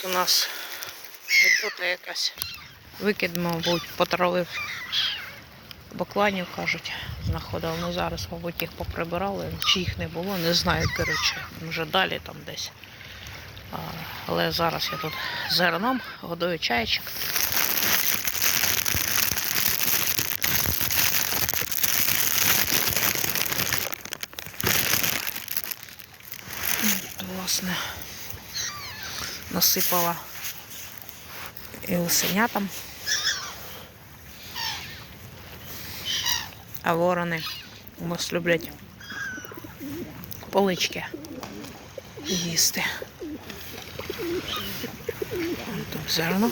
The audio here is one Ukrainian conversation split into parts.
Тут у нас гидота якась. Викид, мабуть, потравив бакланів, кажуть, знаходив. Ну зараз, мабуть, їх поприбирали, чи їх не було, не знаю, коротше, вже далі там десь. Але зараз я тут зерном годую чайчик. Власне, насипала і лисенятам. А ворони у нас люблять полички їсти. Там зерно.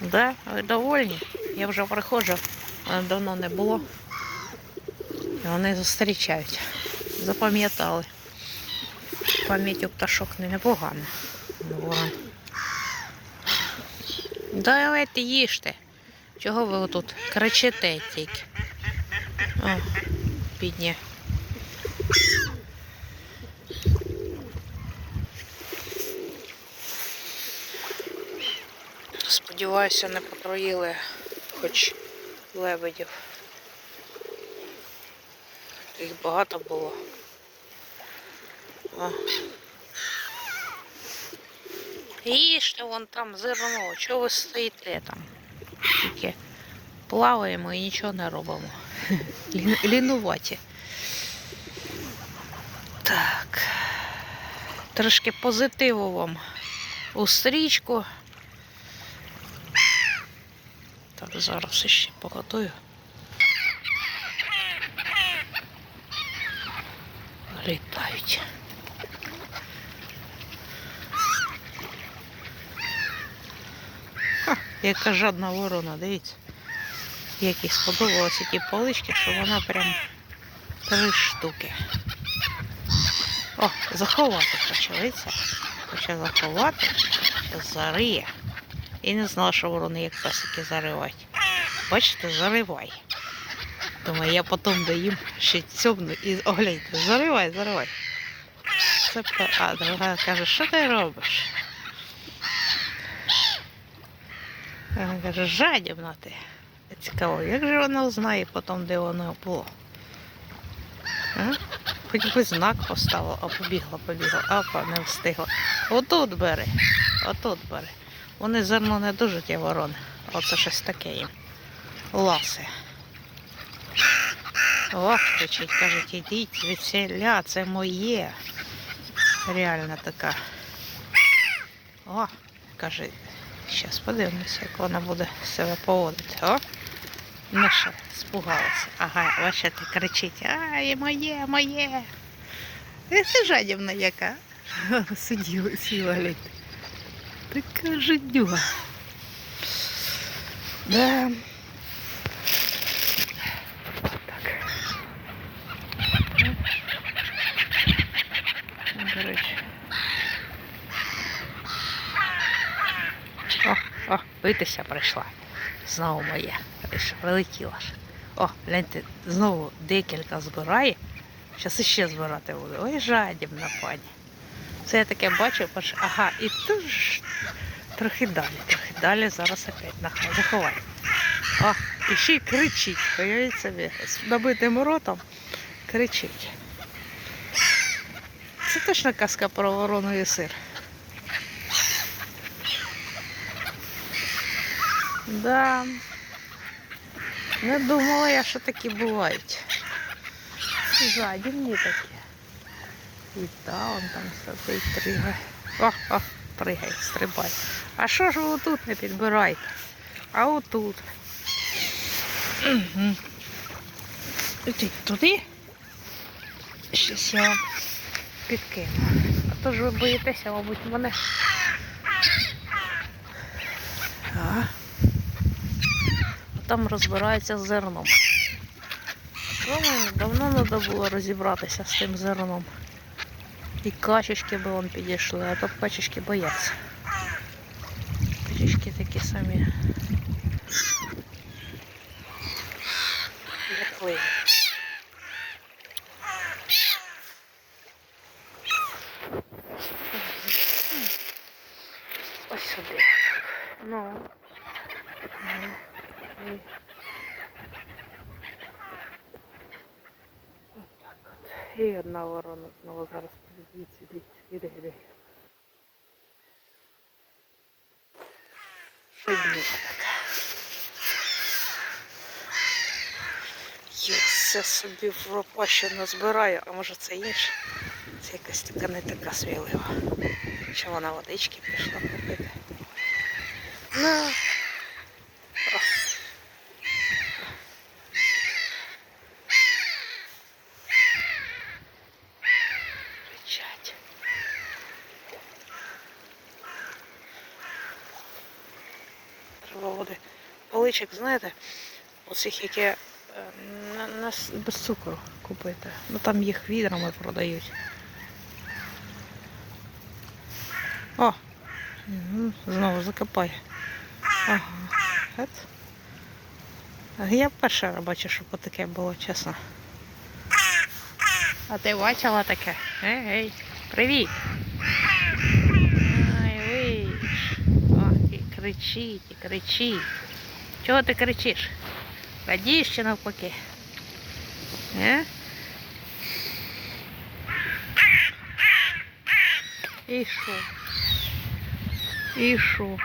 Да, ви довольні. Я вже приходжу, давно не було. І вони зустрічають. Запам'ятали. Пам'ять у пташок не непогана. Давайте їжте. Чого ви отут кричите тільки? О, бідні. Сподіваюся, не потроїли хоч лебедів. Їх багато було. О. Їжте вон там зерно, чого ви стоїте там? Тільки плаваємо і нічого не робимо. Лі- Лінуваті. Так. Трошки позитиву вам у стрічку. Так, зараз ще поготую. Літають. Яка жадна ворона, дивіться. Як їй сподобалися ті полички, що вона прям три штуки. О, заховати почали це. Хоче заховати, зариє. І не знала, що ворони як песики заривають. Бачите, заривай. Думаю, я потім доїм ще цьомну і огляньте, заривай, заривай. Це а друга каже, що ти робиш? Вона каже, жадібна ти. Цікаво, як же вона знає потім, де воно було? Хоч би знак поставила, а побігла, побігла, апа, не встигла. Отут бери, отут бери. Вони зерно не дуже ті ворони. Оце щось таке їм. Ласи. О, кричить, кажуть, ідіть звідсіля, це моє. Реально така. О, каже, зараз подивимося, як вона буде себе поводити. О, ну що, спугалася. Ага, бачите, кричить, ай, моє, моє. Це жадібна яка. Сиділа, сіла гляньте. Така жидюга. Да. Так. Ну, До речі. О, битися прийшла. Знову моє. Прилетіла ж. О, гляньте, знову декілька збирає. Зараз іще збирати буде. Ой, жадібна пані. Це я таке бачу, бачу, ага, і тут ж трохи далі, трохи далі, зараз опять нахай заховай. О, і ще й кричить, уявіть собі, з набитим ротом кричить. Це точно казка про ворону і сир. Да. Не думала я, що такі бувають. Жадібні такі. І та он там сидить, пригає. О, о, пригай, стрибай. А що ж ви отут не підбираєте? А отут. Угу. Туди. Щось я підкину. А то ж ви боїтеся, мабуть, мене. А. А Там розбирається з зерном. Давно треба було розібратися з тим зерном. І качечки би вон підійшли, а то качечки бояться. Качечки такі самі. Як ви. І... Отак от. І одна ворона знову зараз подивіться, дивіться, іде, іде. Я все собі в пропащу збираю, а може це інше? Це якась така не така смілива. Чи вона водички пішла купити? Ну. О. Кричать. Треба води. Поличок, знаєте, оцих, які е, на, на, без цукру купити. Ну там їх відрами продають. О! Знову закопай. Ага. Я перша бачу, щоб таке було, чесно. А ти бачила таке? Ей, ей, привіт! Ай, виш. Ох, і кричить, і кричить. Чого ти кричиш? Радієш чи навпаки? Е? І що? І що?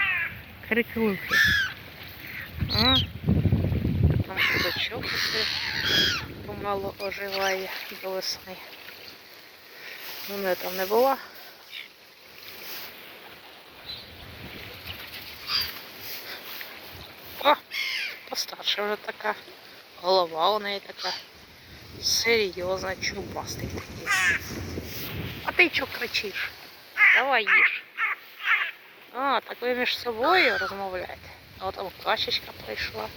Криклухи. А? Судачок усе помало оживає до весни. Мене там не була. О, постарше вже така. Голова у неї така серйозна, чубастий такий. А ти чого кричиш? Давай їж. А, так ви між собою розмовляєте. А там качечка прийшла.